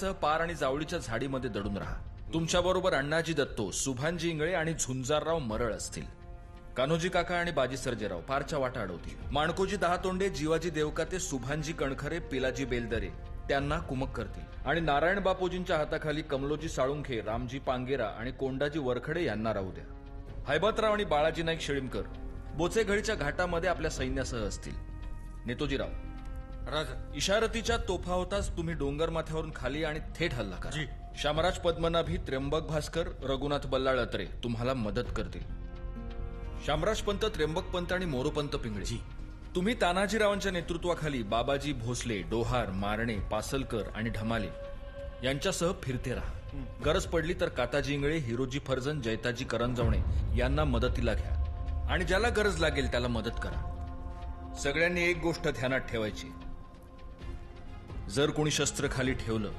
सह पार आणि जावळीच्या झाडीमध्ये दडून राहा. तुमच्या बरोबर अण्णाजी दत्तो सुभानजी इंगळे आणि झुंजारराव मरळ असतील. कान्होजी काका आणि बाजी सर्जेराव पारच्या वाटा अडवतील. माणकोजी दहा तोंडे जीवाजी देवकाते सुभानजी कणखरे पिलाजी बेलदरे त्यांना कुमक करतील. आणि नारायण बापूजींच्या हाताखाली कमलोजी साळुंखे रामजी पांगेरा आणि कोंडाजी वरखडे यांना राहू द्या. हैबतराव आणि बाळाजी नाईक शेळीमकर बोचेघळीच्या घाटामध्ये आपल्या सैन्यासह असतील. नेतोजीराव. राजा इशारतीच्या तोफा होताच तुम्ही डोंगर माथ्यावरून खाली आणि थेट हल्ला करा. जी. शामराज पद्मनाभी त्र्यंबक भास्कर रघुनाथ बल्लाळ अत्रे तुम्हाला मदत करतील. शामराज पंत त्र्यंबक पंत आणि मोरोपंत पिंगळे. तुम्ही तानाजीरावांच्या नेतृत्वाखाली बाबाजी भोसले डोहार मारणे पासलकर आणि ढमाले यांच्यासह फिरते राहा. गरज पडली तर काताजी इंगळे हिरोजी फर्जन जैताजी करंजवणे यांना मदतीला घ्या. आणि ज्याला गरज लागेल त्याला मदत करा. सगळ्यांनी एक गोष्ट ध्यानात ठेवायची. जर कोणी शस्त्र खाली ठेवलं